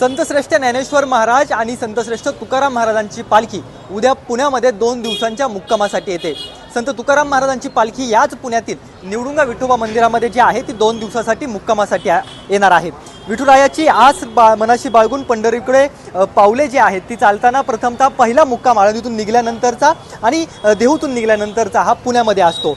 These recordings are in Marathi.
संतश्रेष्ठ ज्ञानेश्वर महाराज आणि संतश्रेष्ठ तुकाराम महाराजांची पालखी उद्या पुण्यामध्ये दोन दिवसांच्या मुक्कामासाठी येते. संत तुकाराम महाराजांची पालखी याच पुण्यातील निवडुंगा विठोबा मंदिरामध्ये जी आहे ती दोन दिवसासाठी मुक्कामासाठी येणार आहे. विठुरायाची आस बा मनाशी बाळगून पंढरीकडे पावले जी आहेत ती चालताना प्रथमतः पहिला मुक्काम आळंदीतून निघाल्यानंतरचा आणि देहूतून निघाल्यानंतरचा हा पुण्यामध्ये असतो.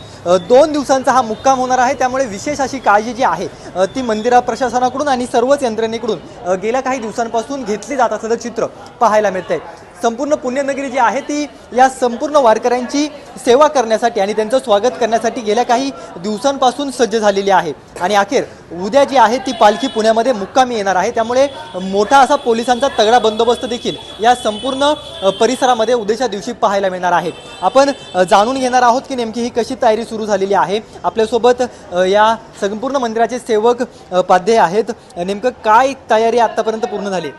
दोन दिवसांचा हा मुक्काम होणार आहे त्यामुळे विशेष अशी काळजी जी आहे ती मंदिरा प्रशासनाकडून आणि सर्वच यंत्रणेकडून गेल्या काही दिवसांपासून घेतली जात असल्याचं चित्र पाहायला मिळतंय. संपूर्ण पुण्यनगरी जी आहे ती या संपूर्ण वारकऱ्यांची सेवा करण्यासाठी आणि त्यांचं स्वागत करण्यासाठी गेल्या काही दिवसांपासून सज्ज झालेली आहे. आणि अखेर उद्या जी आहे ती पालखी पुण्यामध्ये मुक्कामी येणार आहे. त्यामुळे मोठा असा पोलिसांचा तगडा बंदोबस्त देखील या संपूर्ण परिसरामध्ये उद्याच्या दिवशी पाहायला मिळणार आहे. आपण जाणून घेणार आहोत की नेमकी ही कशी तयारी सुरू झालेली आहे. आपल्यासोबत या संपूर्ण मंदिराचे सेवक अ, पाध्ये आहेत. नेमकं काय तयारी आत्तापर्यंत पूर्ण झाली?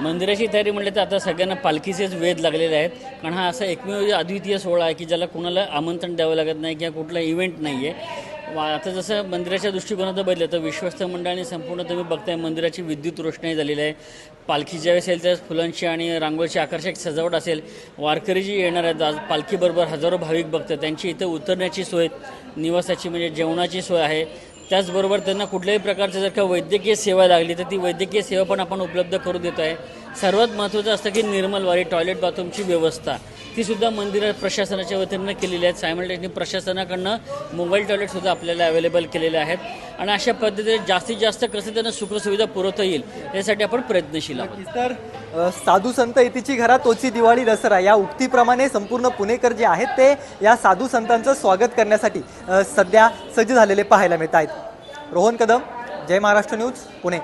मंदिराची तयारी म्हटलं तर आता सगळ्यांना पालखीचेच वेध लागलेले आहेत. कारण हा असा एकमेव अद्वितीय सोहळा आहे की ज्याला कुणाला आमंत्रण द्यावं लागत नाही किंवा कुठला इव्हेंट नाही आहे वा आता जसं मंदिराच्या दृष्टिकोनात बदललं तर विश्वस्त मंडळाने संपूर्ण तुम्ही बघताय मंदिराची विद्युत रोषणाई झालेली आहे. पालखी ज्यावेळेस असेल त्यावेळेस फुलांची आणि रांगोळीची आकर्षक सजावट असेल. वारकरी जी येणार आहेत. आज पालखीबरोबर हजारो भाविक बघतात. त्यांची इथं उतरण्याची सोय निवासाची म्हणजे जेवणाची सोय आहे. त्याचबरोबर त्यांना कुठल्याही प्रकारच्या जर का वैद्यकीय सेवा लागली तर ती वैद्यकीय सेवा पण आपण उपलब्ध करून देतो आहे सर्वात महत्त्वाचं असतं की निर्मल वारी टॉयलेट बाथरूमची व्यवस्था. ती सुद्धा मंदिर प्रशासनाच्या वतीनं केलेली आहेत सायमल्टेनियसली प्रशासनाकडनं मोबाईल टॉयलेटसुद्धा आपल्याला अवेलेबल केलेले आहेत. आणि अशा पद्धतीने जास्तीत जास्त कसं त्यांना सुखसुविधा पुरवता येईल यासाठी आपण प्रयत्नशील आहोत. तर साधू संत येतीची घरा तोची दिवाळी दसरा या उक्तीप्रमाणे संपूर्ण पुणेकर जे आहेत ते या साधू संतांचं स्वागत करण्यासाठी सध्या सज्ज झालेले पाहायला मिळत आहेत रोहन कदम जय महाराष्ट्र न्यूज पुणे.